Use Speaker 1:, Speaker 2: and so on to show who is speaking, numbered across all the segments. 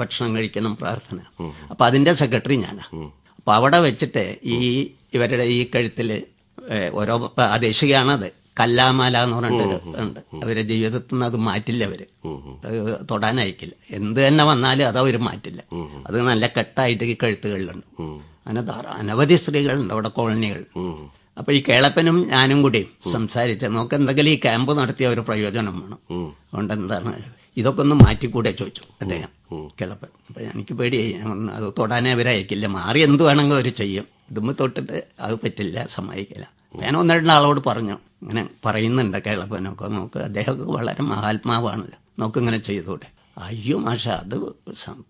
Speaker 1: ഭക്ഷണം കഴിക്കണം പ്രാർത്ഥന. അപ്പൊ അതിന്റെ സെക്രട്ടറി ഞാനാ. അപ്പൊ അവിടെ വെച്ചിട്ട് ഈ ഇവരുടെ ഈ കഴുത്തിൽ ഓരോ പ്രാദേശികയാണത് കല്ലാമാല എന്ന് പറഞ്ഞിട്ട് ഉണ്ട്. അവരുടെ ജീവിതത്തിൽ നിന്ന് അത് മാറ്റില്ല അവർ. തൊടാൻ അയക്കില്ല എന്ത് തന്നെ വന്നാലും അത് അവർ മാറ്റില്ല. അത് നല്ല കെട്ടായിട്ട് ഈ കഴുത്തുകളിലുണ്ട്. അങ്ങനെ അനവധി സ്ത്രീകളുണ്ട് അവിടെ കോളനികൾ അപ്പൊ ഈ കേളപ്പനും ഞാനും കൂടി സംസാരിച്ച് നമുക്ക് എന്തെങ്കിലും ഈ ക്യാമ്പ് നടത്തിയ ഒരു പ്രയോജനം വേണം. അതുകൊണ്ട് എന്താണ് ഇതൊക്കെ ഒന്ന് മാറ്റിക്കൂടെ ചോദിച്ചു. അദ്ദേഹം കേളപ്പൻ. അപ്പൊ എനിക്ക് പേടിയായി അത് തൊടാനേ അവരയക്കില്ല മാറി എന്ത് വേണമെങ്കിൽ അവർ ചെയ്യും. ഇതുമ്പോൾ തൊട്ടിട്ട് അത് പറ്റില്ല സമ്മതിക്കില്ല. ഞാൻ ഒന്ന് രണ്ട് ആളോട് പറഞ്ഞു. ഇങ്ങനെ പറയുന്നുണ്ട് കേളപ്പനൊക്കെ. നോക്ക് അദ്ദേഹമൊക്കെ വളരെ മഹാത്മാവാണല്ലോ. നോക്കിങ്ങനെ ചെയ്തൂടെ. അയ്യോ മാഷ അത്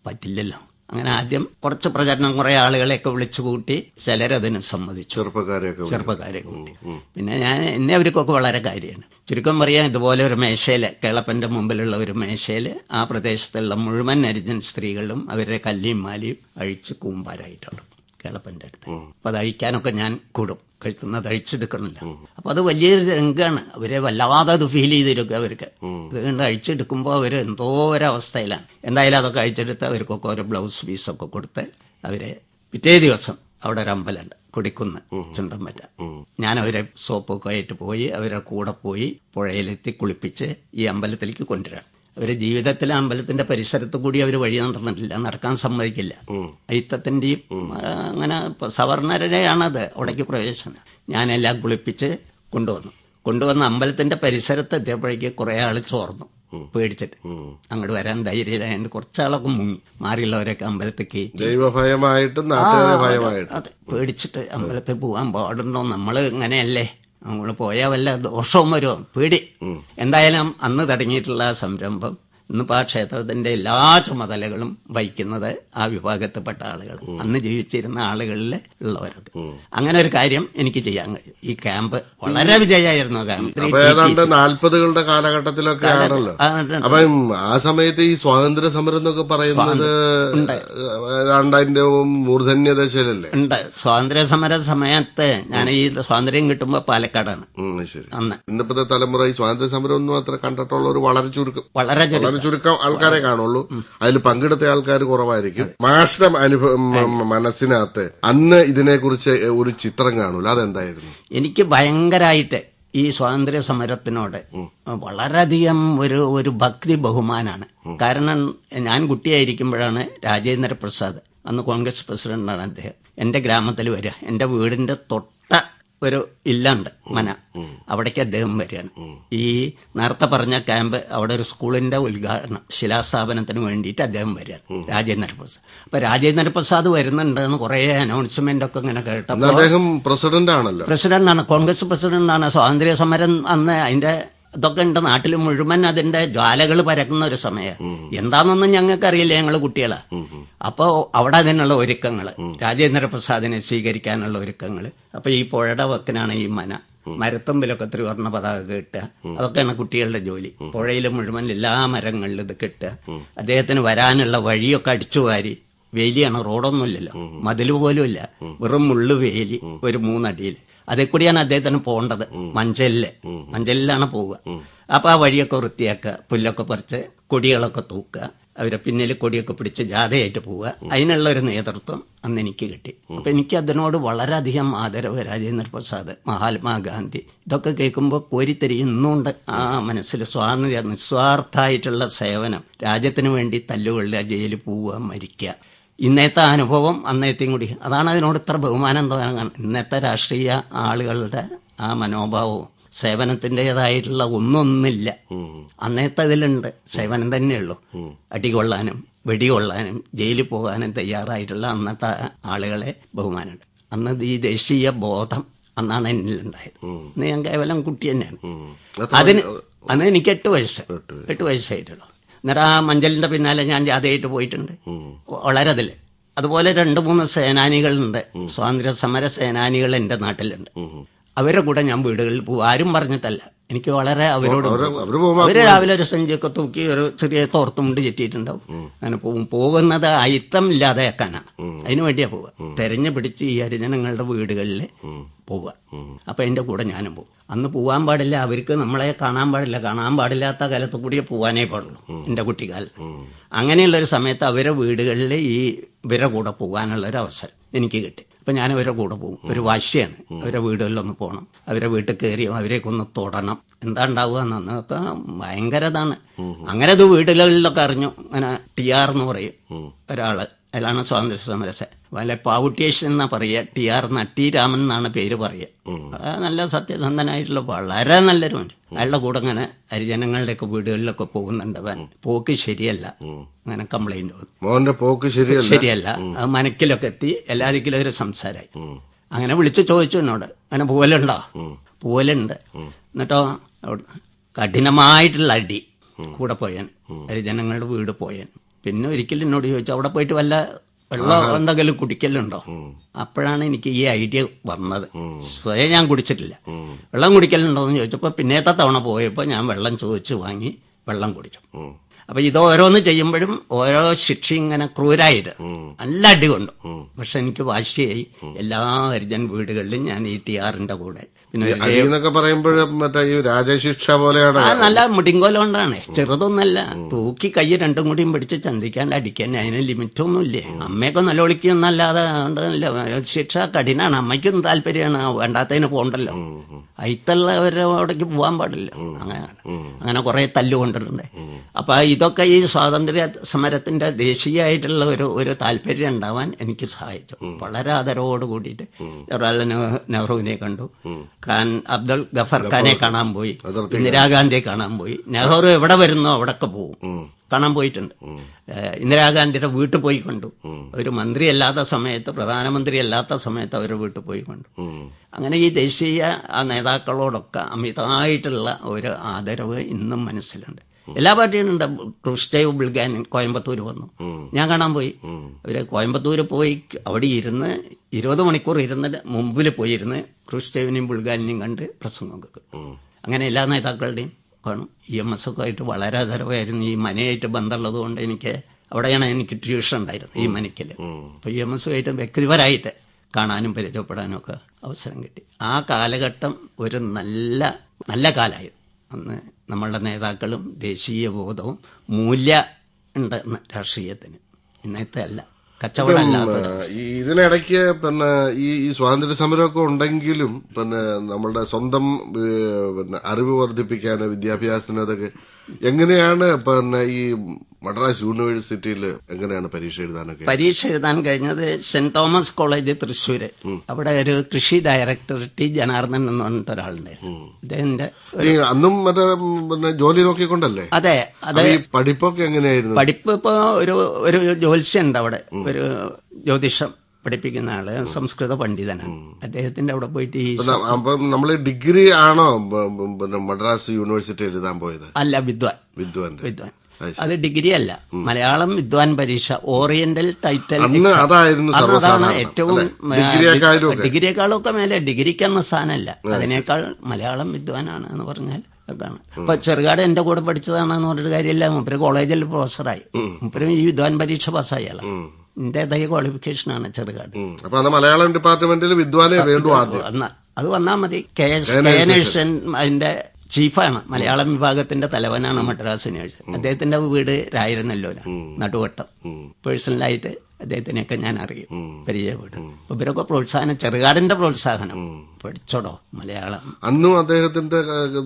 Speaker 1: പറ്റില്ലല്ലോ. അങ്ങനെ ആദ്യം കുറച്ച് പ്രചരണം കുറെ ആളുകളെയൊക്കെ വിളിച്ചു കൂട്ടി ചിലരതിന് സമ്മതിച്ചു.
Speaker 2: ചെറുപ്പക്കാരെയൊക്കെ
Speaker 1: ചെറുപ്പക്കാരെ കൂട്ടി പിന്നെ ഞാൻ എന്നെ അവർക്കൊക്കെ വളരെ കാര്യമാണ്. ചുരുക്കം പറയാൻ ഇതുപോലെ ഒരു മേശയിൽ കേളപ്പന്റെ മുമ്പിലുള്ള ഒരു മേശയിൽ ആ പ്രദേശത്തുള്ള മുഴുവൻ അരിജൻ സ്ത്രീകളും അവരുടെ കല്ലിയും മാലിയും അഴിച്ച് കൂമ്പാരായിട്ടുണ്ട്. കേളപ്പന്റെ അടുത്ത്. അപ്പൊ അത് അഴിക്കാനൊക്കെ ഞാൻ കൂടും. കഴുത്തുന്നത് അഴിച്ചെടുക്കണില്ല അപ്പൊ അത് വലിയൊരു രംഗാണ്. അവരെ വല്ലാതെ അത് ഫീൽ ചെയ്തിരിക്കും അവർക്ക്. അതുകൊണ്ട് അഴിച്ചെടുക്കുമ്പോൾ അവർ എന്തോ ഒരവസ്ഥയിലാണ്. എന്തായാലും അതൊക്കെ അഴിച്ചെടുത്ത് അവർക്കൊക്കെ ഒരു ബ്ലൗസ് പീസൊക്കെ കൊടുത്ത് അവരെ പിറ്റേ ദിവസം അവിടെ ഒരു അമ്പലമുണ്ട്. കൊടിക്കുന്ന് ചുണ്ടമ്പറ്റ ഞാൻ അവരെ സോപ്പൊക്കെ ആയിട്ട് പോയി അവരുടെ കൂടെ പോയി പുഴയിലെത്തി കുളിപ്പിച്ച് ഈ അമ്പലത്തിലേക്ക് കൊണ്ടുവരാം. അവരെ ജീവിതത്തിലെ അമ്പലത്തിന്റെ പരിസരത്ത് കൂടി അവർ വഴി നടന്നിട്ടില്ല. നടക്കാൻ സമ്മതിക്കില്ല. അയിത്തത്തിന്റെയും അങ്ങനെ സവർണരുടെയാണത് അവിടേക്ക് പ്രവേശനം ഞാനെല്ലാം കുളിപ്പിച്ച് കൊണ്ടുവന്നു. കൊണ്ടുവന്ന അമ്പലത്തിന്റെ പരിസരത്ത് എത്തിയപ്പോഴേക്ക് കുറെ ആൾ ചോർന്നു. പേടിച്ചിട്ട്. അങ്ങോട്ട് വരാൻ ധൈര്യമില്ലാണ്ട് കുറച്ചാളൊക്കെ മുങ്ങി. മാറിയുള്ളവരൊക്കെ അമ്പലത്തിൽ
Speaker 2: ദൈവഭയമായിട്ടും
Speaker 1: പേടിച്ചിട്ട് അമ്പലത്തിൽ പോകാൻ പാടുണ്ടോ? നമ്മൾ ഇങ്ങനെയല്ലേ? നമ്മൾ പോയാൽ വല്ല ദോഷവും വരുമോ പേടി. എന്തായാലും അന്ന് തുടങ്ങിയിട്ടുള്ള സംരംഭം ഇന്നിപ്പോ ആ ക്ഷേത്രത്തിന്റെ എല്ലാ ചുമതലകളും വഹിക്കുന്നത് ആ വിഭാഗത്തിൽപ്പെട്ട ആളുകൾ. അന്ന് ജീവിച്ചിരുന്ന ആളുകളിൽ ഉള്ളവരൊക്കെ. അങ്ങനെ ഒരു കാര്യം എനിക്ക് ചെയ്യാൻ കഴിയും. ഈ ക്യാമ്പ് വളരെ വിജയമായിരുന്നു ക്യാമ്പ്.
Speaker 2: ഏതാണ്ട് നാൽപ്പതുകളുടെ കാലഘട്ടത്തിലൊക്കെ ആണല്ലോ.
Speaker 1: ആ,
Speaker 2: അപ്പം ആ സമയത്ത് ഈ സ്വാതന്ത്ര്യ സമരം എന്നൊക്കെ പറയുന്നത് ഏതാണ്ട് അതിന്റെ മൂർധന്യ ദശയിലല്ലേ
Speaker 1: ഉണ്ട്. സ്വാതന്ത്ര്യ സമര സമയത്ത് ഞാൻ ഈ സ്വാതന്ത്ര്യം കിട്ടുമ്പോ പാലക്കാടാണ്. അന്ന്.
Speaker 2: ഇന്നത്തെ തലമുറ ഈ സ്വാതന്ത്ര്യ സമരം ഒന്നും അത്ര കണ്ടിട്ടുള്ള ഒരു വളരെ ചുരുക്കം.
Speaker 1: വളരെ ചുരുക്കം.
Speaker 2: ആൾക്കാരെ കാണുള്ളൂ. അതിൽ പങ്കെടുത്ത ആൾക്കാർ കുറവായിരിക്കും. മാഷിന്റെ അനുഭവം മനസ്സിനകത്ത് അന്ന് ഇതിനെക്കുറിച്ച് ഒരു ചിത്രം കാണൂല. അതെന്തായിരുന്നു?
Speaker 1: എനിക്ക് ഭയങ്കരമായിട്ട് ഈ സ്വാതന്ത്ര്യ സമരത്തിനോട് വളരെയധികം ഒരു ഒരു ഭക്തി ബഹുമാനാണ്. കാരണം ഞാൻ കുട്ടിയായിരിക്കുമ്പോഴാണ് രാജേന്ദ്ര പ്രസാദ് അന്ന് കോൺഗ്രസ് പ്രസിഡന്റാണ് അദ്ദേഹം. എന്റെ ഗ്രാമത്തിൽ വരിക എന്റെ വീടിന്റെ തൊട്ട ഒരു ഇല്ലുണ്ട് മന. അവിടേക്ക് അദ്ദേഹം വരികയാണ്. ഈ നേരത്തെ പറഞ്ഞ ക്യാമ്പ് അവിടെ ഒരു സ്കൂളിന്റെ ഉദ്ഘാടനം ശിലാസ്ഥാപനത്തിന് വേണ്ടിയിട്ട് അദ്ദേഹം വരികയാണ്. രാജേന്ദ്ര പ്രസാദ്. അപ്പൊ രാജേന്ദ്ര പ്രസാദ് വരുന്നുണ്ടെന്ന് കുറെ അനൗൺസ്മെന്റ് ഒക്കെ ഇങ്ങനെ കേട്ടപ്പോൾ
Speaker 2: അദ്ദേഹം പ്രസിഡന്റ് ആണല്ലോ
Speaker 1: പ്രസിഡന്റാണ് കോൺഗ്രസ് പ്രസിഡന്റാണ് സ്വാതന്ത്ര്യ സമരം അന്ന് അതിന്റെ ഇതൊക്കെ ഉണ്ട് നാട്ടിൽ മുഴുവൻ അതിന്റെ ജ്വാലകൾ പരക്കുന്ന ഒരു സമയം. എന്താണെന്നൊന്നും ഞങ്ങൾക്ക് അറിയില്ല ഞങ്ങൾ കുട്ടികളാ. അപ്പോ അവിടെ അതിനുള്ള ഒരുക്കങ്ങൾ. രാജേന്ദ്ര പ്രസാദിനെ സ്വീകരിക്കാനുള്ള ഒരുക്കങ്ങൾ അപ്പൊ ഈ പുഴയുടെ വക്കിനാണ് ഈ മന. മരത്തുമ്പിലൊക്കെ ത്രിവർണ പതാക കിട്ടുക അതൊക്കെയാണ് കുട്ടികളുടെ ജോലി. പുഴയിൽ മുഴുവൻ എല്ലാ മരങ്ങളിലും ഇത് കിട്ടുക. അദ്ദേഹത്തിന് വരാനുള്ള വഴിയൊക്കെ അടിച്ചു വാരി. വേലിയാണ് റോഡൊന്നുമില്ലല്ലോ. മതിൽ പോലും ഇല്ല വെറും മുള്ളു വേലി ഒരു മൂന്നടിയിൽ അതേ കൂടിയാണ് അദ്ദേഹത്തിന് പോകേണ്ടത് മഞ്ചലിൽ. മഞ്ചലിലാണ് പോവുക. അപ്പൊ ആ വഴിയൊക്കെ വൃത്തിയാക്കുക പുല്ലൊക്കെ പറിച്ച് കൊടികളൊക്കെ തൂക്കുക അവരെ പിന്നിൽ കൊടിയൊക്കെ പിടിച്ച് ജാഥയായിട്ട് പോവുക. അതിനുള്ള ഒരു നേതൃത്വം അന്ന് എനിക്ക് കിട്ടി. അപ്പൊ എനിക്ക് അതിനോട് വളരെയധികം ആദരവ് രാജേന്ദ്ര പ്രസാദ് മഹാത്മാഗാന്ധി ഇതൊക്കെ കേൾക്കുമ്പോൾ കോരിത്തരി ഇന്നുണ്ട് ആ മനസ്സിൽ സ്വാതന്ത്ര്യ നിസ്വാർത്ഥമായിട്ടുള്ള സേവനം. രാജ്യത്തിന് വേണ്ടി തല്ലുകൊള്ളുക ജയിലിൽ പോവുക മരിക്കുക. ഇന്നത്തെ അനുഭവം അന്നത്തെയും കൂടി. അതാണ് അതിനോട് ഇത്ര ബഹുമാനം തോന്നാൻ ഇന്നത്തെ രാഷ്ട്രീയ ആളുകളുടെ ആ മനോഭാവവും സേവനത്തിന്റെതായിട്ടുള്ള ഒന്നൊന്നില്ല. അന്നത്തെ അതിലുണ്ട്. സേവനം തന്നെയുള്ളൂ അടികൊള്ളാനും വെടികൊള്ളാനും ജയിലിൽ പോകാനും തയ്യാറായിട്ടുള്ള അന്നത്തെ ആളുകളെ ബഹുമാനമുണ്ട്. അന്ന് ഈ ദേശീയ ബോധം അന്നാണ് എന്നിലുണ്ടായത്. അന്ന് ഞാൻ കേവലം കുട്ടി തന്നെയാണ്. അതിന് അന്ന് എനിക്ക് എട്ട് വയസ്സ്. എട്ട് വയസ്സായിട്ടുള്ളൂ. എന്നിട്ട് ആ മഞ്ചലിന്റെ പിന്നാലെ ഞാൻ ജാഥയായിട്ട് പോയിട്ടുണ്ട്. വളരെ അതിൽ അതുപോലെ രണ്ട് മൂന്ന് സേനാനികളുണ്ട്. സ്വാതന്ത്ര്യ സമര സേനാനികൾ എന്റെ നാട്ടിലുണ്ട്. അവരുടെ കൂടെ ഞാൻ വീടുകളിൽ പോകും ആരും പറഞ്ഞിട്ടല്ല. എനിക്ക് വളരെ അവരോട് അവർ രാവിലെ ഒരു സഞ്ചിയൊക്കെ തൂക്കി ഒരു ചെറിയ തോർത്തും ചെറ്റിയിട്ടുണ്ടാവും. ചുറ്റിയിട്ടുണ്ടാവും അങ്ങനെ പോകും. പോകുന്നത് അയിത്തം ഇല്ലാതെയാക്കാനാണ് അതിനു വേണ്ടിയാ പോവുക. തെരഞ്ഞു പിടിച്ച് ഈ ഹരിജനങ്ങളുടെ വീടുകളിൽ പോവുക. അപ്പൊ എന്റെ കൂടെ ഞാനും പോകും. അന്ന് പോവാൻ പാടില്ല. അവർക്ക് നമ്മളെ കാണാൻ പാടില്ല. കാണാൻ പാടില്ലാത്ത കാലത്ത് കൂടിയേ പോവാനേ പാടുള്ളൂ. എന്റെ കുട്ടിക്കാലത്ത്. അങ്ങനെയുള്ള ഒരു സമയത്ത് അവരെ വീടുകളിൽ ഈ ഇവരെ കൂടെ പോകാനുള്ള ഒരു അവസരം എനിക്ക് കിട്ടി. അപ്പൊ ഞാൻ അവരുടെ കൂടെ പോകും. ഒരു വാശിയാണ്. അവരുടെ വീടുകളിലൊന്ന് പോകണം അവരെ വീട്ടിൽ കയറി അവരെയൊക്കെ ഒന്ന് തൊടണം. എന്താ ഉണ്ടാവുക എന്നൊക്കെ ഭയങ്കര ഇതാണ്. അങ്ങനെ അത് വീടുകളിലൊക്കെ അറിഞ്ഞു. അങ്ങനെ ടി ആർ എന്ന് പറയും ഒരാൾ. അയാളാണ് സ്വാതന്ത്ര്യ സമരസ വല്ല പാവുട്ടേഷൻ എന്നാ പറയുക ടി ആർ നട്ടി രാമൻ എന്നാണ് പേര് പറയുക നല്ല സത്യസന്ധനായിട്ടുള്ള വളരെ നല്ലൊരു മനുഷ്യൻ. അയാളുടെ കൂടെ അങ്ങനെ ഹരിജനങ്ങളുടെയൊക്കെ വീടുകളിലൊക്കെ പോകുന്നുണ്ട് അവൻ. പോക്ക് ശരിയല്ല. അങ്ങനെ കംപ്ലൈന്റ്
Speaker 2: മോന്റെ പോക്ക് ശരിയല്ല?
Speaker 1: ശരിയല്ല. അത് മനക്കിലൊക്കെ എത്തി. എല്ലാ ദിക്കിലും ഒരു സംസാരമായി അങ്ങനെ വിളിച്ചു ചോദിച്ചു എന്നോട്. അങ്ങനെ പോലുണ്ടോ പോലുണ്ട് എന്നിട്ടോ കഠിനമായിട്ടുള്ള അടി. കൂടെ പോയാൻ ഹരിജനങ്ങളുടെ വീട് പോയാൻ പിന്നെ ഒരിക്കലും എന്നോട് ചോദിച്ചു അവിടെ പോയിട്ട് വല്ല വെള്ളം എന്തെങ്കിലും കുടിക്കലുണ്ടോ? അപ്പോഴാണ് എനിക്ക് ഈ ഐഡിയ വന്നത്. സ്വയം ഞാൻ കുടിച്ചിട്ടില്ല. വെള്ളം കുടിക്കലുണ്ടോ എന്ന് ചോദിച്ചപ്പോൾ പിന്നത്തെ തവണ പോയപ്പോൾ ഞാൻ വെള്ളം ചോദിച്ചു വാങ്ങി വെള്ളം കുടിച്ചു. അപ്പൊ ഇത് ഓരോന്ന് ചെയ്യുമ്പോഴും ഓരോ ശിക്ഷ ഇങ്ങനെ ക്രൂരായിട്ട്. നല്ല അടി കൊണ്ടു. പക്ഷെ എനിക്ക് വാശിയായി. എല്ലാ ഹരിജൻ വീടുകളിലും ഞാൻ ഈ ടി ആറിന്റെ കൂടെ പിന്നെ
Speaker 2: പറയുമ്പോഴും മറ്റേ ഈ രാജശിക്ഷ പോലെയാണ്
Speaker 1: നല്ല മുടിങ്കോലോണ്ടാണ്. ചെറുതൊന്നല്ല. തൂക്കി കൈ രണ്ടും കൂടിയും പിടിച്ച് ചന്തിക്കാണ്ട് അടിക്കാൻ അതിന് ലിമിറ്റൊന്നും ഇല്ലേ അമ്മയൊക്കെ നിലവിളിക്കുന്നല്ലാതെ ഒളിക്കൊന്നല്ലാതെ ശിക്ഷ കഠിനാണ്. അമ്മയ്ക്കും താല്പര്യമാണ്. വേണ്ടാത്തതിന് പോകണ്ടല്ലോ അയിത്തുള്ളവരുടെ അവിടേക്ക് പോകാൻ പാടില്ല. അങ്ങനെയാണ്. അങ്ങനെ കുറെ തല്ലുകൊണ്ടിട്ടുണ്ട് അപ്പൊ ഇതൊക്കെ ഈ സ്വാതന്ത്ര്യ സമരത്തിന്റെ ദേശീയമായിട്ടുള്ള ഒരു ഒരു താല്പര്യം ഉണ്ടാവാൻ എനിക്ക് സഹായിച്ചു. വളരെ ആദരവോട് കൂടിയിട്ട് ജവഹർലാൽ നെഹ്റുവിനെ കണ്ടു. ഖാൻ അബ്ദുൾ ഗഫർ ഖാനെ കാണാൻ പോയി. ഇന്ദിരാഗാന്ധിയെ കാണാൻ പോയി. നെഹ്റു എവിടെ വരുന്നോ അവിടൊക്കെ പോകും കാണാൻ പോയിട്ടുണ്ട്. ഇന്ദിരാഗാന്ധിയുടെ വീട്ടിൽ പോയി കണ്ടു. ഒരു മന്ത്രി അല്ലാത്ത സമയത്ത് പ്രധാനമന്ത്രി അല്ലാത്ത സമയത്ത് അവരുടെ വീട്ടിൽ പോയി കണ്ടു. അങ്ങനെ ഈ ദേശീയ നേതാക്കളോടൊക്കെ അമിതമായിട്ടുള്ള ഒരു ആദരവ് ഇന്നും മനസ്സിലുണ്ട്. എല്ലാ പാർട്ടിയും ഉണ്ട്. ക്രിസ്റ്റൈവ് ബുൾഗാൻ കോയമ്പത്തൂർ വന്നു. ഞാൻ കാണാൻ പോയി. അവർ കോയമ്പത്തൂർ പോയി അവിടെ ഇരുന്ന് ഇരുപത് മണിക്കൂർ ഇരുന്ന് മുമ്പിൽ പോയിരുന്ന് ക്രിസ്റ്റേവിനെയും ബുൾഗാനിനെയും കണ്ട് പ്രസംഗം കേൾക്കും അങ്ങനെ എല്ലാ നേതാക്കളുടെയും കാണും. ഇ എം എസ് ഒക്കെ ആയിട്ട് വളരെ ആദരവായിരുന്നു. ഈ മനയായിട്ട് ബന്ധമുള്ളത് കൊണ്ട് എനിക്ക് അവിടെയാണ് എനിക്ക് ട്യൂഷൻ ഉണ്ടായിരുന്നത് ഈ മനിക്കൽ അപ്പൊ ഇ എം എസ് ആയിട്ട് വ്യക്തിപരമായിട്ട് കാണാനും പരിചയപ്പെടാനും ഒക്കെ അവസരം കിട്ടി. ആ കാലഘട്ടം ഒരു നല്ല നല്ല കാലമായിരുന്നു. അന്ന് നമ്മളുടെ നേതാക്കളും ദേശീയ ബോധവും മൂല്യ ഉണ്ട് ഇന്ന് രാഷ്ട്രീയത്തിന്. ഇന്നത്തെ അല്ല.
Speaker 2: ഇതിനിടയ്ക്ക് പിന്നെ ഈ ഈ സ്വാതന്ത്ര്യ സമരമൊക്കെ ഉണ്ടെങ്കിലും പിന്നെ നമ്മളുടെ സ്വന്തം പിന്നെ അറിവ് വർദ്ധിപ്പിക്കാൻ വിദ്യാഭ്യാസത്തിനോ അതൊക്കെ എങ്ങനെയാണ് പിന്നെ ഈ മദ്രാസ് യൂണിവേഴ്സിറ്റിയിൽ എങ്ങനെയാണ് പരീക്ഷ എഴുതാനൊക്കെ?
Speaker 1: പരീക്ഷ എഴുതാൻ കഴിഞ്ഞത് സെന്റ് തോമസ് കോളേജ് തൃശ്ശൂര്. അവിടെ ഒരു കൃഷി ഡയറക്ടർ ടി ജനാർദ്ദൻ എന്ന് പറഞ്ഞിട്ട് ഒരാളുണ്ടായിരുന്നു.
Speaker 2: അന്നും മറ്റേ പിന്നെ ജോലി നോക്കിക്കൊണ്ടല്ലേ?
Speaker 1: അതെ അതെ.
Speaker 2: പഠിപ്പൊക്കെ എങ്ങനെയായിരുന്നു?
Speaker 1: പഠിപ്പ് ഇപ്പോ ഒരു ഒരു ജോത്സ്യുണ്ട് അവിടെ. ഒരു ജ്യോതിഷം. പഠിപ്പിക്കുന്ന ആൾ സംസ്കൃത പണ്ഡിതനാണ്. അദ്ദേഹത്തിന്റെ അവിടെ പോയിട്ട് ഈ
Speaker 2: അപ്പം നമ്മൾ ഡിഗ്രി ആണോ മദ്രാസ് യൂണിവേഴ്സിറ്റി എഴുതാൻ പോയത്?
Speaker 1: അല്ല വിദ്വാൻ.
Speaker 2: വിദ്വാൻ.
Speaker 1: വിദ്വാൻ. അത് ഡിഗ്രി അല്ല. മലയാളം വിദ്വാൻ പരീക്ഷ ഓറിയന്റൽ ടൈറ്റൽ അതാണ് ഏറ്റവും. ഡിഗ്രിയേക്കാളൊക്കെ മേലെ ഡിഗ്രിക്കെന്ന സ്ഥാനമല്ല അതിനേക്കാൾ മലയാളം വിദ്വാനാണ് എന്ന് പറഞ്ഞാൽ അതാണ്. അപ്പൊ ചെറുകാട് എന്റെ കൂടെ പഠിച്ചതാണെന്ന് പറഞ്ഞിട്ട് കാര്യമില്ല. മുപ്പര് കോളേജിൽ പ്രൊഫസറായി മുപ്പരും ഈ വിദ്വാൻ പരീക്ഷ പാസ്സായാല ഇന്റേതായ ക്വാളിഫിക്കേഷനാണ് ചെറുകാട്.
Speaker 2: അപ്പൊ മലയാളം ഡിപ്പാർട്ട്മെന്റിൽ വിദ്വാനെ വേണ്ടു
Speaker 1: അത് വന്നാൽ മതി. കെ എസ് കെ അതിന്റെ ചീഫാണ്. മലയാളം വിഭാഗത്തിന്റെ തലവനാണ് മദ്രാസ് യൂണിവേഴ്സിറ്റി. അദ്ദേഹത്തിന്റെ വീട് രായിരുന്നല്ലോ നടുവട്ടം. പേഴ്സണലായിട്ട് അദ്ദേഹത്തിനെയൊക്കെ ഞാൻ അറിയും പരിചയപ്പെടും. അപ്പൊ ഇവരൊക്കെ പ്രോത്സാഹനം ചെറുകാടിന്റെ പ്രോത്സാഹനം. പഠിച്ചോടോ മലയാളം.
Speaker 2: അന്നും അദ്ദേഹത്തിന്റെ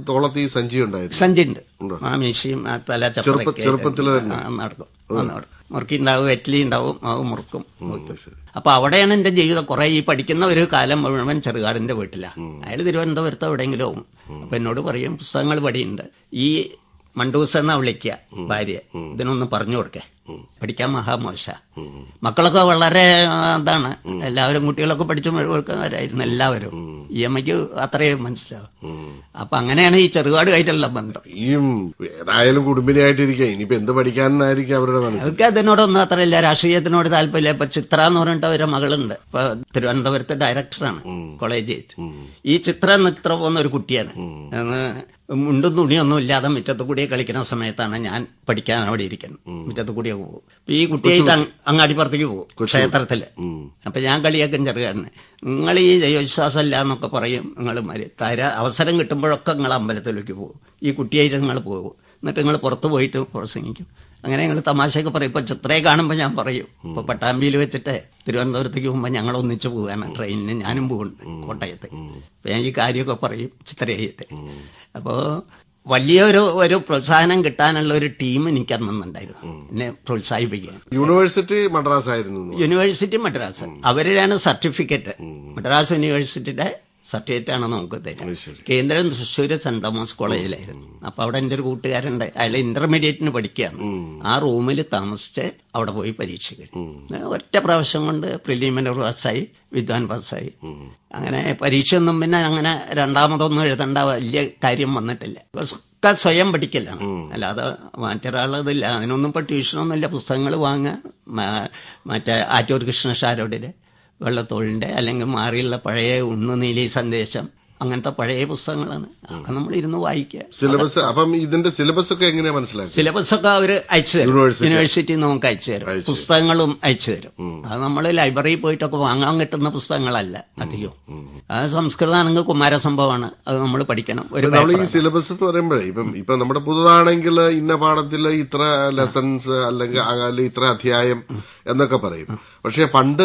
Speaker 2: തോളത്തി ഈ സഞ്ചി ഉണ്ടായിരുന്നു.
Speaker 1: സഞ്ചിണ്ട് ആ മീശയും ആ തല ചെറുപ്പത്തിൽ നടക്കും മുറുക്കി ഉണ്ടാവും വെറ്റലി ഉണ്ടാവും അത് മുറുക്കും അപ്പൊ അവിടെയാണ് എന്റെ ജീവിതം. കുറെ ഈ പഠിക്കുന്ന ഒരു കാലം മുഴുവൻ ചെറുകാടിന്റെ വീട്ടിലാണ് അയാൾ തിരുവനന്തപുരത്ത് എവിടെയെങ്കിലും ആവും. അപ്പൊ എന്നോട് പറയും പുസ്തകങ്ങൾ പടിയുണ്ട്. ഈ മണ്ടൂസ് എന്നാ വിളിക്കുക ഭാര്യ. ഇതിനൊന്ന് പറഞ്ഞു കൊടുക്കേ. പഠിക്കാൻ മഹാമോശ. മക്കളൊക്കെ വളരെ എന്താണ് എല്ലാവരും കുട്ടികളൊക്കെ പഠിച്ചു മുഴുവൻവരായിരുന്നു എല്ലാവരും. ഈ അമ്മയ്ക്ക് അത്രയും മനസ്സിലാവും. അപ്പൊ അങ്ങനെയാണ് ഈ ചെറുപാടുമായിട്ടുള്ള ബന്ധം.
Speaker 2: ഈ ഏതായാലും കുടുംബിനിയായിട്ടിരിക്കുക. ഇനിയിപ്പോ എന്ത് പഠിക്കാനായിരിക്കും അവരുടെ മനസ്സിൽ
Speaker 1: അവർക്ക് അതിനോടൊന്നും അത്രയില്ല രാഷ്ട്രീയത്തിനോട് താല്പര്യമില്ല. ഇപ്പൊ ചിത്ര എന്ന് പറഞ്ഞിട്ട് അവരുടെ മകളുണ്ട്. ഇപ്പൊ തിരുവനന്തപുരത്ത് ഡയറക്ടറാണ് കോളേജ് ഈ ചിത്ര നിത്ര പോകുന്ന ഒരു കുട്ടിയാണ്. മുണ്ടും തുണിയൊന്നും ഇല്ലാതെ മുറ്റത്ത് കൂടി കളിക്കുന്ന സമയത്താണ് ഞാൻ പഠിക്കാൻ അവിടെ ഇരിക്കുന്നത്. മുറ്റത്ത് കൂടിയൊക്കെ പോകും. അപ്പൊ ഈ കുട്ടിയായിട്ട് അങ്ങ് അങ്ങാടിപ്പുറത്തേക്ക് പോകും ക്ഷേത്രത്തിൽ. അപ്പൊ ഞാൻ കളിയാക്കും ചെറുകാരനെ. നിങ്ങൾ ഈ ദൈവവിശ്വാസം ഇല്ല എന്നൊക്കെ പറയും നിങ്ങൾ മരി തര അവസരം കിട്ടുമ്പോഴൊക്കെ നിങ്ങൾ അമ്പലത്തിലേക്ക് പോകും. ഈ കുട്ടിയായിട്ട് നിങ്ങൾ പോകും. എന്നിട്ട് നിങ്ങൾ പുറത്ത് പോയിട്ട് പ്രസംഗിക്കും. അങ്ങനെ ഞങ്ങൾ തമാശയൊക്കെ പറയും. ഇപ്പൊ ചിത്രയെ കാണുമ്പോൾ ഞാൻ പറയും. ഇപ്പൊ പട്ടാമ്പിയിൽ വെച്ചിട്ട് തിരുവനന്തപുരത്തേക്ക് പോകുമ്പോൾ ഞങ്ങൾ ഒന്നിച്ച് പോവുകയാണ് ട്രെയിനിന് ഞാനും പോകുന്നുണ്ട് കോട്ടയത്ത്. അപ്പൊ ഞാൻ ഈ കാര്യമൊക്കെ പറയും ചിത്രയായിട്ട്. അപ്പോ വലിയൊരു ഒരു പ്രോത്സാഹനം കിട്ടാനുള്ള ഒരു ടീം എനിക്ക് അന്നുണ്ടായിരുന്നു എന്നെ പ്രോത്സാഹിപ്പിക്കാൻ
Speaker 2: യൂണിവേഴ്സിറ്റി മദ്രാസ് ആയിരുന്നു
Speaker 1: യൂണിവേഴ്സിറ്റി മദ്രാസ്. അവരുടെയാണ് സർട്ടിഫിക്കറ്റ്. മദ്രാസ് യൂണിവേഴ്സിറ്റിയുടെ സർട്ടിഫിക്കറ്റ് ആണ് നമുക്ക്
Speaker 2: തരാം.
Speaker 1: കേന്ദ്രം തൃശ്ശൂർ സെന്റ് തോമസ് കോളേജിലായിരുന്നു. അപ്പൊ അവിടെ എന്റെ ഒരു കൂട്ടുകാരുണ്ട് അയാൾ ഇന്റർമീഡിയറ്റിന് പഠിക്കുകയാണ്. ആ റൂമിൽ താമസിച്ച് അവിടെ പോയി പരീക്ഷ കഴിഞ്ഞു ഒറ്റ പ്രാവശ്യം കൊണ്ട് പ്രിലിമിനറി പാസ്സായി വിദ്വാൻ പാസ്സായി അങ്ങനെ പരീക്ഷ ഒന്നും പിന്നെ അങ്ങനെ രണ്ടാമതൊന്നും എഴുതേണ്ട വലിയ കാര്യം വന്നിട്ടില്ല. ഒക്കെ സ്വയം പഠിക്കലാണ്. അല്ലാതെ മറ്റൊരാളതില്ല അതിനൊന്നും ഇപ്പൊ ട്യൂഷനൊന്നുമില്ല പുസ്തകങ്ങൾ വാങ്ങുക. മറ്റേ ആറ്റൂർ കൃഷ്ണ കൃഷ്ണശാരോടിന്റെ വെള്ളത്തോളിന്റെ അല്ലെങ്കിൽ മാറിയുള്ള പഴയ ഉണ്ണുനീലി സന്ദേശം അങ്ങനത്തെ പഴയ പുസ്തകങ്ങളാണ്. അതൊക്കെ നമ്മൾ ഇരുന്ന് വായിക്കുക.
Speaker 2: സിലബസ് അപ്പം ഇതിന്റെ സിലബസ് ഒക്കെ എങ്ങനെയാ മനസ്സിലാക്കുക
Speaker 1: സിലബസ് ഒക്കെ അവർ അയച്ചു തരും.
Speaker 2: യൂണിവേഴ്സിറ്റി.
Speaker 1: നമുക്ക് അയച്ചു തരും. പുസ്തകങ്ങളും അയച്ചു തരും. അത് നമ്മൾ ലൈബ്രറിയിൽ പോയിട്ടൊക്കെ വാങ്ങാൻ കിട്ടുന്ന പുസ്തകങ്ങളല്ല അധികം അത് സംസ്കൃതമാണെങ്കിൽ കുമാരസംഭവമാണ് അത് നമ്മൾ പഠിക്കണം. ഒരു
Speaker 2: ഈ സിലബസ് എന്ന് പറയുമ്പോഴേ ഇപ്പം ഇപ്പൊ നമ്മുടെ പുതുതാണെങ്കിൽ ഇന്ന പാഠത്തിൽ ഇത്ര ലെസൺസ് അല്ലെങ്കിൽ അല്ലെങ്കിൽ ഇത്ര അധ്യായം എന്നൊക്കെ പറയും. പക്ഷെ പണ്ട്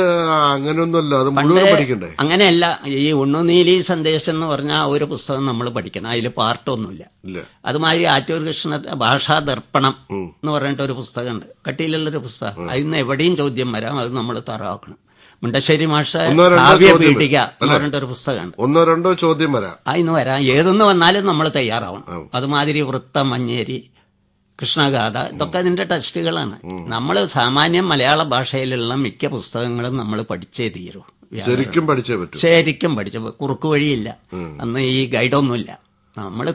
Speaker 2: അങ്ങനെയൊന്നുമല്ല. അത് മുഴുവൻ പഠിക്കണ്ടേ?
Speaker 1: അങ്ങനെയല്ല. ഈ ഉണ്ണുനീലി സന്ദേശം എന്ന് പറഞ്ഞാൽ ഒരു പുസ്തകം നമ്മൾ പഠിക്കണം. അതിൽ പാർട്ടൊന്നുമില്ല. അതുമാതിരി ആറ്റൂർ കൃഷ്ണ ഭാഷാ ദർപ്പണം എന്ന് പറഞ്ഞിട്ട് ഒരു പുസ്തകമുണ്ട്. കട്ടിയിലുള്ളൊരു പുസ്തകം. അതിൽ നിന്ന് എവിടെയും ചോദ്യം വരാം. അത് നമ്മൾ തറാക്കണം മുണ്ടശ്ശേരി മാഷ കാവ്യ പീഠിക എന്ന് പറഞ്ഞിട്ടൊരു പുസ്തകമുണ്ട്.
Speaker 2: ഒന്നോ രണ്ടോ ചോദ്യം വരാം.
Speaker 1: അതിന് വരാം. ഏതൊന്ന് വന്നാലും നമ്മൾ തയ്യാറാവണം. അതുമാതിരി വൃത്തം മഞ്ഞേരി കൃഷ്ണഗാഥ ഇതൊക്കെ അതിന്റെ ടെക്സ്റ്റുകളാണ്. നമ്മൾ സാമാന്യം മലയാള ഭാഷയിലുള്ള മിക്ക പുസ്തകങ്ങളും നമ്മൾ പഠിച്ചേ തീരൂ.
Speaker 2: ശരിക്കും പഠിച്ചേ പറ്റൂ.
Speaker 1: ശരിക്കും പഠിച്ചു കുറുക്ക് വഴിയില്ല. അന്ന് ഈ ഗൈഡൊന്നുമില്ല. നമ്മൾ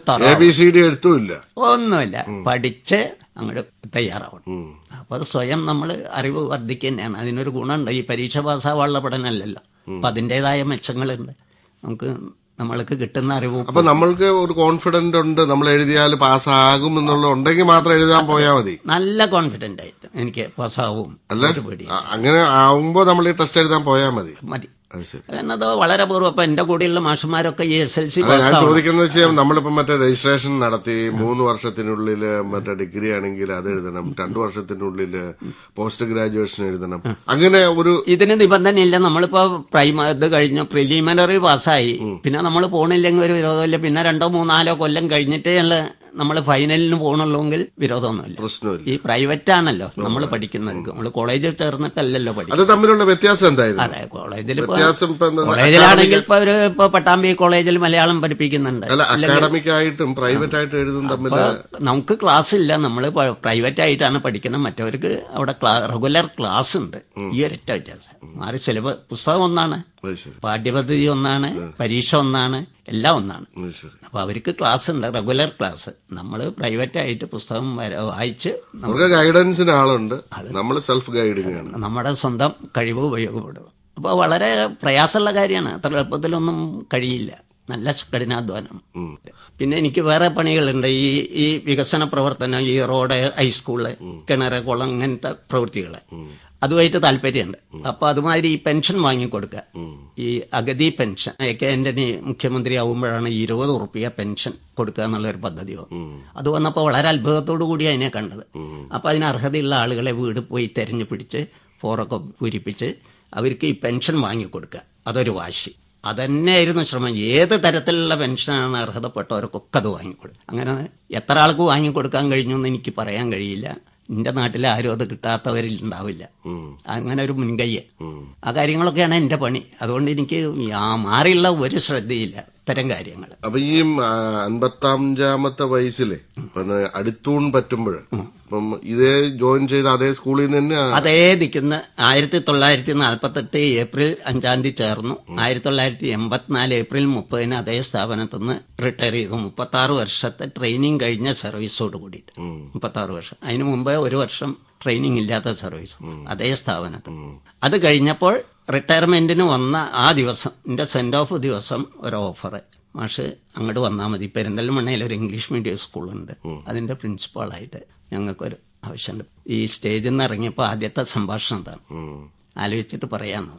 Speaker 2: എഴുത്തുമില്ല
Speaker 1: ഒന്നുമില്ല. പഠിച്ച് അങ്ങോട്ട് തയ്യാറാവണം. അപ്പൊ അത് സ്വയം നമ്മൾ അറിവ് വർദ്ധിക്കുന്നതാണ്. അതിനൊരു ഗുണമുണ്ട്. ഈ പരീക്ഷ പാസ്സാവാനുള്ള പഠനമല്ലല്ലോ. അപ്പൊ അതിന്റെതായ മെച്ചങ്ങളുണ്ട്. നമുക്ക് നമ്മൾക്ക് കിട്ടുന്ന അറിവ്
Speaker 2: അപ്പൊ നമ്മൾക്ക് ഒരു കോൺഫിഡന്റ് ഉണ്ട് നമ്മൾ എഴുതിയാൽ പാസ്സാകും എന്നുള്ള ഉണ്ടെങ്കിൽ മാത്രം എഴുതാൻ പോയാൽ മതി.
Speaker 1: നല്ല കോൺഫിഡന്റ് ആയിട്ട് എനിക്ക് പാസ്സാവും
Speaker 2: അങ്ങനെ ആവുമ്പോ നമ്മൾ ഈ ടെസ്റ്റ് എഴുതാൻ പോയാൽ മതി.
Speaker 1: മതി. കാരണം അത് വളരെ പൂർവം ഇപ്പൊ എന്റെ കൂടെയുള്ള മാഷന്മാരൊക്കെ ഈ എസ് എൽ സി
Speaker 2: ഞാൻ ചോദിക്കുന്നത് വെച്ചാൽ നമ്മളിപ്പോ മറ്റേ രജിസ്ട്രേഷൻ നടത്തി മൂന്ന് വർഷത്തിനുള്ളിൽ മറ്റേ ഡിഗ്രി ആണെങ്കിൽ അത് എഴുതണം രണ്ടു വർഷത്തിനുള്ളിൽ പോസ്റ്റ് ഗ്രാജുവേഷൻ എഴുതണം. അങ്ങനെ ഒരു
Speaker 1: ഇതിന് നിബന്ധനയില്ല. നമ്മളിപ്പോ പ്രൈമ ഇത് കഴിഞ്ഞു പ്രിലിമിനറി പാസ്സായി. പിന്നെ നമ്മൾ പോണില്ലെങ്കിൽ ഒരു വിരോധമില്ല പിന്നെ രണ്ടോ മൂന്നാലോ കൊല്ലം കഴിഞ്ഞിട്ടേ നമ്മൾ ഫൈനലിന് പോകണല്ലോങ്കിൽ വിരോധമൊന്നുമില്ല.
Speaker 2: പ്രശ്നമില്ല.
Speaker 1: ഈ പ്രൈവറ്റ് ആണല്ലോ നമ്മൾ പഠിക്കുന്നത് നമ്മൾ കോളേജിൽ ചേർന്നിട്ടല്ലല്ലോ പഠിക്കുന്നത്.
Speaker 2: അത് തമ്മിലുള്ള വ്യത്യാസം എന്തായിരുന്നു?
Speaker 1: അതെ കോളേജിൽ
Speaker 2: വ്യത്യാസം ഇപ്പൊ എന്താ?
Speaker 1: കോളേജിലാണെങ്കിൽ ഇപ്പൊ ഒരു ഇപ്പൊ പട്ടാമ്പി കോളേജിൽ മലയാളം പഠിപ്പിക്കുന്നുണ്ട്.
Speaker 2: അല്ല അക്കാഡമിക് ആയിട്ടും പ്രൈവറ്റ് ആയിട്ട് എഴുതും തമ്മിൽ
Speaker 1: അപ്പൊ നമുക്ക് ക്ലാസ് ഇല്ല. നമ്മൾ പ്രൈവറ്റ് ആയിട്ടാണ് പഠിക്കുന്നത്. മറ്റവർക്ക് അവിടെ റെഗുലർ ക്ലാസ് ഉണ്ട്. ഈ ഒരൊറ്റ വ്യത്യാസം. മാറി സിലബസ് പുസ്തകം ഒന്നാണ്. പാഠ്യപദ്ധതി ഒന്നാണ്. പരീക്ഷ ഒന്നാണ്. എല്ലാം ഒന്നാണ്.
Speaker 2: അപ്പോൾ
Speaker 1: അപ്പൊ അവർക്ക് ക്ലാസ് ഉണ്ട് റെഗുലർ ക്ലാസ്. നമ്മൾ പ്രൈവറ്റ് ആയിട്ട് പുസ്തകം വായിച്ച്
Speaker 2: ഗൈഡൻസിന് ആളുണ്ട്. നമ്മൾ സെൽഫ് ഗൈഡിങ്
Speaker 1: നമ്മുടെ സ്വന്തം കഴിവ് ഉപയോഗപ്പെടും. അപ്പോൾ വളരെ പ്രയാസമുള്ള കാര്യമാണ്. അത്ര എളുപ്പത്തിലൊന്നും കഴിയില്ല. നല്ല കഠിനാധ്വാനം. പിന്നെ എനിക്ക് വേറെ പണികളുണ്ട്. ഈ ഈ വികസന പ്രവർത്തനം ഈ റോഡ് ഹൈസ്കൂൾ കിണറ് കുളം അങ്ങനത്തെ പ്രവൃത്തികൾ അതുമായിട്ട് താല്പര്യമുണ്ട്. അപ്പൊ അതുമാതിരി ഈ പെൻഷൻ വാങ്ങിക്കൊടുക്കുക ഈ അഗതി പെൻഷൻ കെ ആന്റണി മുഖ്യമന്ത്രി ആവുമ്പോഴാണ് ഇരുപത് ഉറുപ്പിക പെൻഷൻ കൊടുക്കുക എന്നുള്ളൊരു പദ്ധതി അത് വന്നപ്പോൾ വളരെ അത്ഭുതത്തോടു കൂടി അതിനെ കണ്ടത്. അപ്പൊ അതിന് അർഹതയുള്ള ആളുകളെ വീട് പോയി തെരഞ്ഞു പിടിച്ച് ഫോറൊക്കെ പൂരിപ്പിച്ച് അവർക്ക് ഈ പെൻഷൻ വാങ്ങിക്കൊടുക്കുക അതൊരു വാശി. അതന്നെയായിരുന്നു ശ്രമം. ഏത് തരത്തിലുള്ള പെൻഷനാണ് അർഹതപ്പെട്ടവർക്കൊക്കെ അത് വാങ്ങിക്കൊടുക്കുക അങ്ങനെ എത്ര ആൾക്ക് വാങ്ങിക്കൊടുക്കാൻ കഴിഞ്ഞു എന്ന് എനിക്ക് പറയാൻ കഴിയില്ല. എന്റെ നാട്ടിൽ ആരും അത് കിട്ടാത്തവരിൽ ഉണ്ടാവില്ല. അങ്ങനെ ഒരു മുൻകൈ ആ കാര്യങ്ങളൊക്കെയാണ് എന്റെ പണി. അതുകൊണ്ട് എനിക്ക് ആ മാറിയുള്ള ഒരു ശ്രദ്ധയില്ല. ഇത്തരം കാര്യങ്ങൾ.
Speaker 2: അപ്പൊ ഈ അൻപത്തഞ്ചാമത്തെ വയസ്സിലെ പിന്നെ അടുത്തൂൺ പറ്റുമ്പോൾ അപ്പം ഇതേ ജോയിൻ ചെയ്ത അതേ സ്കൂളിൽ നിന്ന്
Speaker 1: അതേ ദിക്കുന്ന ആയിരത്തി തൊള്ളായിരത്തി നാൽപ്പത്തെട്ട് ഏപ്രിൽ അഞ്ചാം തീയതി ചേർന്നു. ആയിരത്തി തൊള്ളായിരത്തി എൺപത്തിനാല് ഏപ്രിൽ മുപ്പതിന് അതേ സ്ഥാപനത്തിൽ നിന്ന് റിട്ടയർ ചെയ്തു. മുപ്പത്തി ആറ് വർഷത്തെ ട്രെയിനിങ് കഴിഞ്ഞ സർവീസോട് കൂടിയിട്ട്. മുപ്പത്തി ആറ് വർഷം. അതിനു മുമ്പ് ഒരു വർഷം ട്രെയിനിങ് ഇല്ലാത്ത സർവീസ് അതേ സ്ഥാപനത്തിൽ. അത് കഴിഞ്ഞപ്പോൾ റിട്ടയർമെന്റിന് വന്ന ആ ദിവസം എന്റെ സെൻഡ് ഓഫ് ദിവസം ഒരു ഓഫർ മാഷ് അങ്ങോട്ട് വന്നാൽ മതി. പെരിന്തൽമണ്ണയിൽ ഒരു ഇംഗ്ലീഷ് മീഡിയം സ്കൂളുണ്ട് അതിന്റെ പ്രിൻസിപ്പാളായിട്ട് ഞങ്ങൾക്കൊരു ആവശ്യമുണ്ട്. ഈ സ്റ്റേജിൽ നിന്ന് ഇറങ്ങിയപ്പോൾ ആദ്യത്തെ സംഭാഷണം എന്താണ് ആലോചിച്ചിട്ട് പറയാന്ന്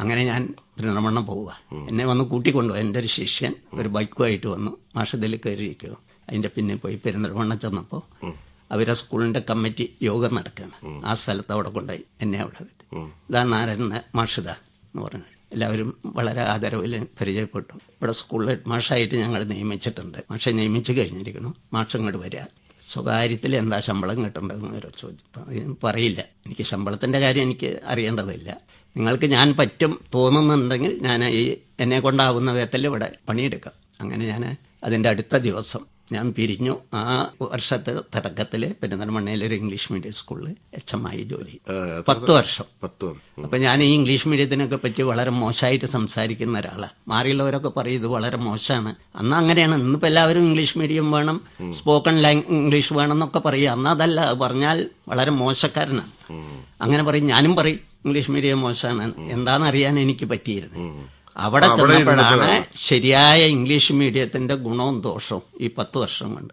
Speaker 1: അങ്ങനെ ഞാൻ പെരിന്തൽമണ്ണ പോവുക. എന്നെ വന്ന് കൂട്ടിക്കൊണ്ടുപോയി. എന്റെ ഒരു ശിഷ്യൻ ഒരു ബൈക്കുമായിട്ട് വന്നു. മാഷ് ഇതിൽ കയറിയിരിക്കുക അതിന്റെ പിന്നെ പോയി പെരിന്തൽമണ്ണ ചെന്നപ്പോൾ അവരെ സ്കൂളിന്റെ കമ്മിറ്റി യോഗം നടക്കുകയാണ്. ആ സ്ഥലത്ത് അവിടെ കൊണ്ടുപോയി എന്നെ അവിടെ എത്തി ഇതാ നാരായണ മാഷിത എന്ന് പറഞ്ഞു എല്ലാവരും വളരെ ആദരവിൽ പരിചയപ്പെട്ടു. ഇവിടെ സ്കൂളിൽ മാഷായിട്ട് ഞങ്ങൾ നിയമിച്ചിട്ടുണ്ട്. മാഷെ നിയമിച്ചു കഴിഞ്ഞിരിക്കണം മാഷ് ഇങ്ങോട്ട് വരിക. സ്വകാര്യത്തിൽ എന്താ ശമ്പളം കിട്ടേണ്ടതെന്ന് ഒരു ചോദ്യം അപ്പൊ പറയില്ല. എനിക്ക് ശമ്പളത്തിന്റെ കാര്യം എനിക്ക് അറിയേണ്ടതില്ല. നിങ്ങൾക്ക് ഞാൻ പറ്റും തോന്നുന്നുണ്ടെങ്കിൽ ഞാൻ ഈ എന്നെ കൊണ്ടാവുന്ന വിധത്തിൽ ഇവിടെ പണിയെടുക്കാം. അങ്ങനെ ഞാൻ അതിന്റെ അടുത്ത ദിവസം ഞാൻ പിരിഞ്ഞു ആ വർഷത്തെ തുടക്കത്തിൽ പെരുന്തൽമണ്ണയിലെ ഒരു ഇംഗ്ലീഷ് മീഡിയം സ്കൂളിൽ എച്ച് എം ആയി ജോലി. പത്ത് വർഷം.
Speaker 2: പത്ത് വർഷം.
Speaker 1: അപ്പൊ ഞാൻ ഈ ഇംഗ്ലീഷ് മീഡിയത്തിനൊക്കെ പറ്റി വളരെ മോശമായിട്ട് സംസാരിക്കുന്ന ഒരാളാണ് മാറിയുള്ളവരൊക്കെ പറയും ഇത് വളരെ മോശമാണ് അന്ന് അങ്ങനെയാണ്. ഇന്നിപ്പോ എല്ലാവരും ഇംഗ്ലീഷ് മീഡിയം വേണം സ്പോക്കൺ ലാംഗ് ഇംഗ്ലീഷ് വേണം എന്നൊക്കെ പറയും. അന്ന് അതല്ല അത് പറഞ്ഞാൽ വളരെ മോശക്കാരനാണ് അങ്ങനെ പറയും. ഞാനും പറയും ഇംഗ്ലീഷ് മീഡിയം മോശമാണ് എന്താണെന്ന് അറിയാൻ എനിക്ക് പറ്റിയിരുന്നു. അവിടെ ചെന്നപ്പോഴാണ് ശരിയായ ഇംഗ്ലീഷ് മീഡിയത്തിന്റെ ഗുണവും ദോഷവും ഈ പത്ത് വർഷം കൊണ്ട്.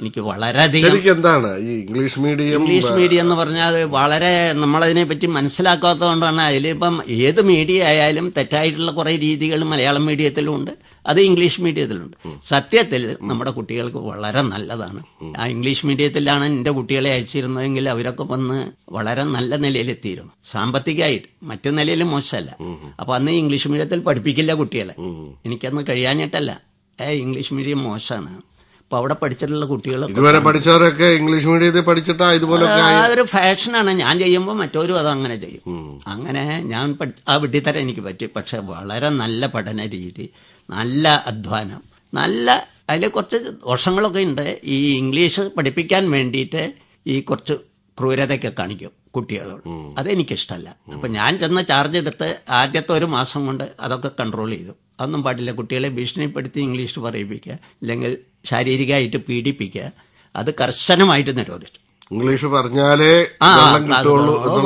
Speaker 1: എനിക്ക് വളരെയധികം
Speaker 2: എന്താണ് ഈ ഇംഗ്ലീഷ് മീഡിയം
Speaker 1: ഇംഗ്ലീഷ് മീഡിയം എന്ന് പറഞ്ഞാൽ വളരെ നമ്മളതിനെ പറ്റി മനസ്സിലാക്കാത്തത് കൊണ്ടാണ് അതിലിപ്പം ഏത് മീഡിയ ആയാലും തെറ്റായിട്ടുള്ള കുറെ രീതികൾ മലയാളം മീഡിയത്തിലും ഉണ്ട്. അത് ഇംഗ്ലീഷ് മീഡിയത്തിലുണ്ട്. സത്യത്തിൽ നമ്മുടെ കുട്ടികൾക്ക് വളരെ നല്ലതാണ്. ആ ഇംഗ്ലീഷ് മീഡിയത്തിലാണ് എന്റെ കുട്ടികളെ അയച്ചിരുന്നതെങ്കിൽ അവരൊക്കെ വന്ന് വളരെ നല്ല നിലയിലെത്തിയിരുന്നു. സാമ്പത്തികമായിട്ട് മറ്റു നിലയിൽ മോശമല്ല. അപ്പൊ അന്ന് ഇംഗ്ലീഷ് മീഡിയത്തിൽ പഠിപ്പിക്കില്ല കുട്ടികളെ. എനിക്കന്ന് കഴിയാഞ്ഞിട്ടല്ല. ഏ ഇംഗ്ലീഷ് മീഡിയം മോശമാണ്. അപ്പൊ അവിടെ പഠിച്ചിട്ടുള്ള കുട്ടികൾ
Speaker 2: ഇതുവരെ പഠിച്ചവരൊക്കെ ഇംഗ്ലീഷ് മീഡിയത്തിൽ പഠിച്ചിട്ടാ
Speaker 1: ഇതുപോലെ അതൊരു ഫാഷനാണ്. ഞാൻ ചെയ്യുമ്പോൾ മറ്റൊരു അത് അങ്ങനെ ചെയ്യും. അങ്ങനെ ഞാൻ ആ വിട്ടിത്തരം എനിക്ക് പറ്റി. പക്ഷെ വളരെ നല്ല പഠന രീതി. നല്ല അധ്വാനം. നല്ല അതിൽ കുറച്ച് ദോഷങ്ങളൊക്കെ ഉണ്ട്. ഈ ഇംഗ്ലീഷ് പഠിപ്പിക്കാൻ വേണ്ടിയിട്ട് ഈ കുറച്ച് ക്രൂരതയൊക്കെ കാണിക്കും കുട്ടികളോട്. അതെനിക്കിഷ്ടമല്ല അപ്പൊ ഞാൻ ചെന്ന് ചാർജ് എടുത്ത് ആദ്യത്തെ ഒരു മാസം കൊണ്ട് അതൊക്കെ കൺട്രോൾ ചെയ്തു. അതൊന്നും പാടില്ല. കുട്ടികളെ ഭീഷണിപ്പെടുത്തി ഇംഗ്ലീഷ് പറയിപ്പിക്കുക അല്ലെങ്കിൽ ശാരീരികമായിട്ട് പീഡിപ്പിക്കുക അത് കർശനമായിട്ട് നിരോധിച്ചു.
Speaker 2: ഇംഗ്ലീഷ് പറഞ്ഞാലേ
Speaker 1: ക്ലാസ്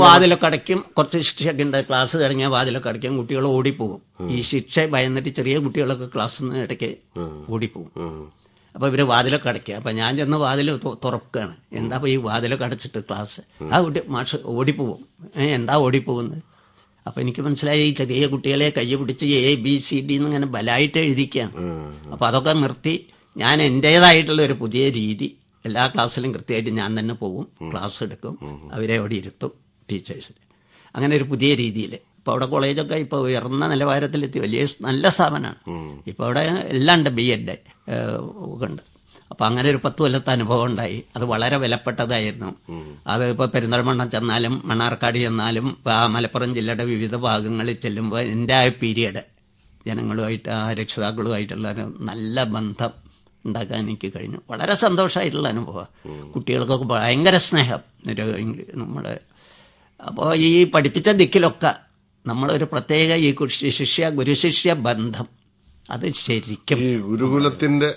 Speaker 1: വാതിലൊക്കെ അടയ്ക്കും. കുറച്ച് ശിക്ഷയൊക്കെ ഉണ്ട് ക്ലാസ് തുടങ്ങിയ വാതിലൊക്കെ അടയ്ക്കും. കുട്ടികൾ ഓടിപ്പോകും. ഈ ശിക്ഷ ഭയന്നിട്ട് ചെറിയ കുട്ടികളൊക്കെ ക്ലാസ്സിൽ നിന്ന് ഇടയ്ക്ക് ഓടിപ്പോകും. അപ്പൊ ഇവർ വാതിലൊക്കെ അടയ്ക്കുക. അപ്പൊ ഞാൻ ചെന്ന് വാതിൽ തുറക്കുകയാണ്. എന്താ ഈ വാതിലൊക്കെ അടച്ചിട്ട് ക്ലാസ്? ആ കുട്ടി മാഷ് ഓടിപ്പോവും എന്താ ഓടിപ്പോകുന്നത്? അപ്പൊ എനിക്ക് മനസ്സിലായി ഈ ചെറിയ കുട്ടികളെ കൈ പിടിച്ച് എ ബി സി ഡി എന്നിങ്ങനെ ബലായിട്ട് എഴുതിക്കുകയാണ്. അപ്പൊ അതൊക്കെ നിർത്തി ഞാൻ എന്റേതായിട്ടുള്ള ഒരു പുതിയ രീതി എല്ലാ ക്ലാസ്സിലും കൃത്യമായിട്ട് ഞാൻ തന്നെ പോകും ക്ലാസ് എടുക്കും അവരെ അവിടെ ഇരുത്തും ടീച്ചേഴ്സിന്. അങ്ങനെ ഒരു പുതിയ രീതിയിൽ ഇപ്പം അവിടെ കോളേജൊക്കെ ഇപ്പോൾ ഉയർന്ന നിലവാരത്തിലെത്തി. വലിയ നല്ല സ്ഥാപനമാണ്. ഇപ്പോൾ അവിടെ എല്ലാം ഉണ്ട് ബി എഡ് ഉണ്ട്. അപ്പോൾ അങ്ങനെ ഒരു പത്ത് കൊല്ലത്തെ അനുഭവം ഉണ്ടായി. അത് വളരെ വിലപ്പെട്ടതായിരുന്നു. അത് ഇപ്പോൾ പെരിന്തൽമണ്ണ ചെന്നാലും മണ്ണാർക്കാട് ചെന്നാലും ആ മലപ്പുറം ജില്ലയുടെ വിവിധ ഭാഗങ്ങളിൽ ചെല്ലുമ്പോൾ എന്റെ ആ പീരിയഡ് ജനങ്ങളുമായിട്ട് ആ രക്ഷിതാക്കളുമായിട്ടുള്ള ഒരു നല്ല ബന്ധം ഉണ്ടാക്കാൻ എനിക്ക് കഴിഞ്ഞു. വളരെ സന്തോഷമായിട്ടുള്ള അനുഭവം. കുട്ടികൾക്കൊക്കെ ഭയങ്കര സ്നേഹം. നമ്മൾ അപ്പോൾ ഈ പഠിപ്പിച്ച ദിക്കിലൊക്കെ നമ്മളൊരു പ്രത്യേക ഈ ശിഷ്യ ഗുരുശിഷ്യ ബന്ധം. അത് ശരിക്കും
Speaker 2: ഈ ഗുരുകുലത്തിന്റെ